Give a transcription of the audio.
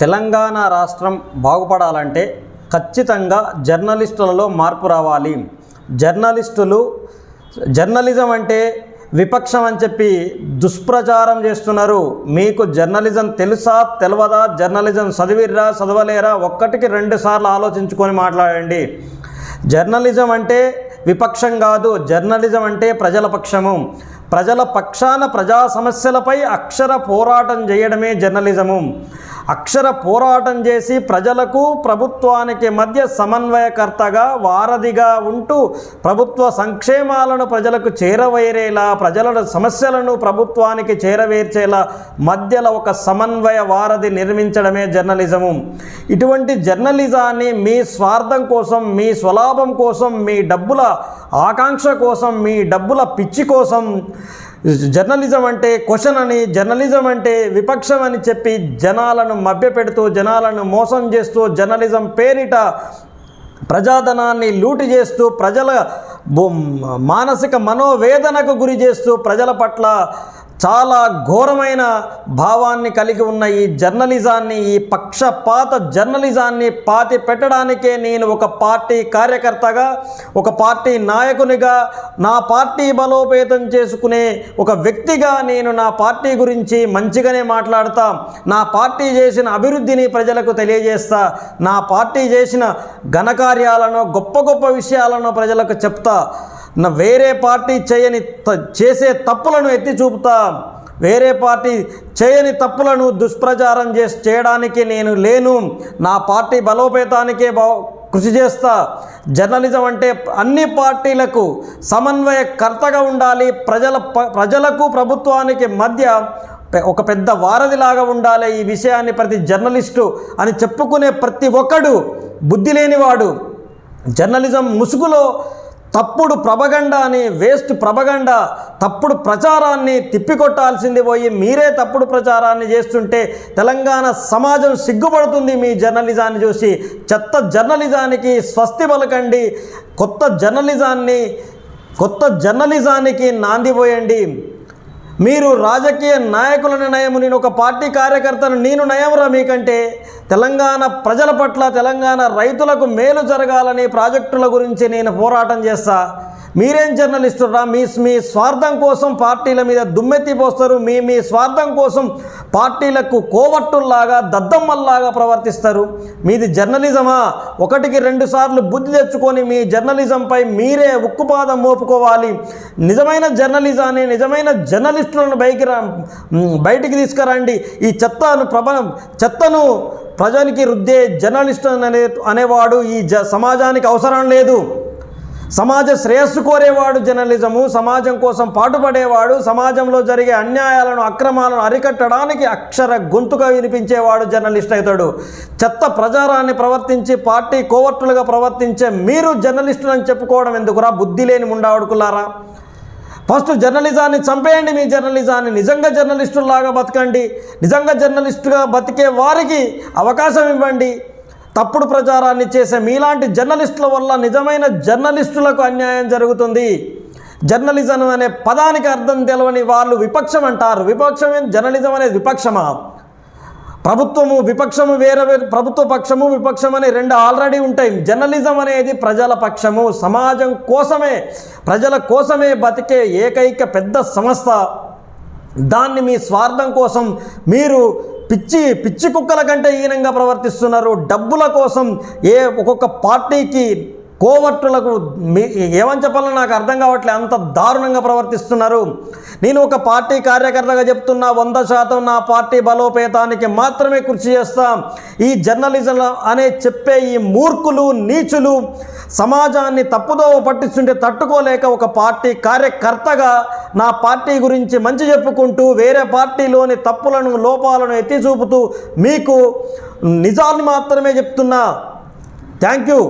తెలంగాణ రాష్ట్రం బాగుపడాలంటే ఖచ్చితంగా జర్నలిస్టులలో మార్పు రావాలి. జర్నలిస్టులు జర్నలిజం అంటే విపక్షం అని చెప్పి దుష్ప్రచారం చేస్తున్నారు. మీకు జర్నలిజం తెలుసా తెలవదా? జర్నలిజం చదివిర్రా చదవలేరా? ఒక్కటికి రెండు సార్లు ఆలోచించుకొని మాట్లాడండి. జర్నలిజం అంటే విపక్షం కాదు జర్నలిజం అంటే ప్రజల పక్షము. ప్రజల పక్షాన ప్రజా సమస్యలపై అక్షర పోరాటం చేయడమే జర్నలిజము. అక్షర పోరాటం చేసి ప్రజలకు ప్రభుత్వానికి మధ్య సమన్వయకర్తగా వారధిగా ఉంటూ ప్రభుత్వ సంక్షేమాలను ప్రజలకు చేరవేరేలా ప్రజల సమస్యలను ప్రభుత్వానికి చేరవేర్చేలా మధ్యలో ఒక సమన్వయ వారధి నిర్మించడమే జర్నలిజము. ఇటువంటి జర్నలిజాన్ని మీ స్వార్థం కోసం మీ స్వలాభం కోసం మీ డబ్బుల ఆకాంక్ష కోసం మీ డబ్బుల పిచ్చి కోసం జర్నలిజం అంటే క్వశ్చన్ అని జర్నలిజం అంటే విపక్షం అని చెప్పి జనాలను మభ్యపెడుతూ జనాలను మోసం చేస్తూ జర్నలిజం పేరిట ప్రజాధనాన్ని లూటి చేస్తూ ప్రజల బు- మానసిక మనోవేదనకు గురి చేస్తూ ప్రజల పట్ల చాలా ఘోరమైన భావాన్ని కలిగి ఉన్న ఈ జర్నలిజాన్ని ఈ పక్షపాత జర్నలిజాన్ని పాతి పెట్టడానికే నేను ఒక పార్టీ కార్యకర్తగా ఒక పార్టీ నాయకునిగా నా పార్టీ బలోపేతం చేసుకునే ఒక వ్యక్తిగా నేను నా పార్టీ గురించి మంచిగానే మాట్లాడతా నా పార్టీ చేసిన అభివృద్ధిని ప్రజలకు తెలియజేస్తా నా పార్టీ చేసిన ఘనకార్యాలను గొప్ప గొప్ప విషయాలను ప్రజలకు చెప్తా. నా వేరే పార్టీ చేయని త- చేసే తప్పులను ఎత్తి చూపుతా. వేరే పార్టీ చేయని తప్పులను దుష్ప్రచారం చేసి చేయడానికి నేను లేను. నా పార్టీ బలోపేతానికే బా కృషి చేస్తా. జర్నలిజం అంటే అన్ని పార్టీలకు సమన్వయకర్తగా ఉండాలి. ప్రజల ప్రజలకు ప్రభుత్వానికి మధ్య ఒక పెద్ద వారధిలాగా ఉండాలి. ఈ విషయాన్ని ప్రతి జర్నలిస్టు అని చెప్పుకునే ప్రతి ఒక్కడు బుద్ధి లేనివాడు. జర్నలిజం ముసుగులో తప్పుడు ప్రభగండాని వేస్ట్ ప్రభగండ తప్పుడు ప్రచారాన్ని తిప్పికొట్టాల్సింది పోయి మీరే తప్పుడు ప్రచారాన్ని చేస్తుంటే తెలంగాణ సమాజం సిగ్గుపడుతుంది మీ జర్నలిజాన్ని చూసి. చెత్త జర్నలిజానికి స్వస్తి పలకండి. కొత్త జర్నలిజాన్ని కొత్త జర్నలిజానికి నాంది పోయండి. మీరు రాజకీయ నాయకులను నయము నేను ఒక పార్టీ కార్యకర్తను నేను నయమురా మీకంటే? తెలంగాణ ప్రజల పట్ల తెలంగాణ రైతులకు మేలు జరగాలని ప్రాజెక్టుల గురించి నేను పోరాటం చేస్తా. మీరేం జర్నలిస్టురా? మీ మీ స్వార్థం కోసం పార్టీల మీద దుమ్మెత్తి పోస్తారు. మీ మీ స్వార్థం కోసం పార్టీలకు కోవట్టుల్లాగా దద్దమ్మల్లాగా ప్రవర్తిస్తారు. మీది జర్నలిజమా? ఒకటికి రెండు సార్లు బుద్ధి తెచ్చుకొని మీ జర్నలిజంపై మీరే ఉక్కుపాదం మోపుకోవాలి. నిజమైన జర్నలిజాన్ని నిజమైన జర్నలిస్టులను బయటికి రా బయటికి తీసుకురండి. ఈ చెత్తను ప్రభ చెత్తను ప్రజలకి రుద్దే జర్నలిస్ట్ అనే అనేవాడు ఈ జ సమాజానికి అవసరం లేదు. సమాజ శ్రేయస్సు కోరేవాడు జర్నలిజము సమాజం కోసం పాటుపడేవాడు సమాజంలో జరిగే అన్యాయాలను అక్రమాలను అరికట్టడానికి అక్షర గొంతుగా వినిపించేవాడు జర్నలిస్ట్ అవుతాడు. చెత్త ప్రచారాన్ని ప్రవర్తించి పార్టీ కోవర్టులుగా ప్రవర్తించే మీరు జర్నలిస్టులు అని చెప్పుకోవడం ఎందుకురా? బుద్ధి లేని ముండావడుకులారా? ఫస్ట్ జర్నలిజాన్ని చంపేయండి మీ జర్నలిజాన్ని. నిజంగా జర్నలిస్టులాగా బతకండి. నిజంగా జర్నలిస్టుగా బతికే వారికి అవకాశం ఇవ్వండి. తప్పుడు ప్రచారాన్ని చేసే మీలాంటి జర్నలిస్టుల వల్ల నిజమైన జర్నలిస్టులకు అన్యాయం జరుగుతుంది. జర్నలిజం అనే పదానికి అర్థం తెలవని వాళ్ళు విపక్షం అంటారు. విపక్షం జర్నలిజం అనేది విపక్షమా? ప్రభుత్వము విపక్షము వేరే ప్రభుత్వ పక్షము విపక్షం అనే రెండు ఆల్రెడీ ఉంటాయి. జర్నలిజం అనేది ప్రజల పక్షము. సమాజం కోసమే ప్రజల కోసమే బతికే ఏకైక పెద్ద సంస్థ. దాన్ని మీ స్వార్థం కోసం మీరు పిచ్చి పిచ్చి కుక్కల కంటే హీనంగా ప్రవర్తిస్తున్నారు. డబ్బుల కోసం ఏ ఒక్కొక్క పార్టీకి కోవర్టులకు మీ ఏమని చెప్పాలో నాకు అర్థం కావట్లే అంత దారుణంగా ప్రవర్తిస్తున్నారు. నేను ఒక పార్టీ కార్యకర్తగా చెప్తున్నా వంద శాతం నా పార్టీ బలోపేతానికి మాత్రమే కృషి చేస్తాం. ఈ జర్నలిజం అనే చెప్పే ఈ మూర్ఖులు నీచులు సమాజాన్ని తప్పుదోవ పట్టిస్తుంటే తట్టుకోలేక ఒక పార్టీ కార్యకర్తగా నా పార్టీ గురించి మంచి చెప్పుకుంటూ వేరే పార్టీలోని తప్పులను లోపాలను ఎత్తి చూపుతూ మీకు నిజాన్ని మాత్రమే చెప్తున్నా. Thank you.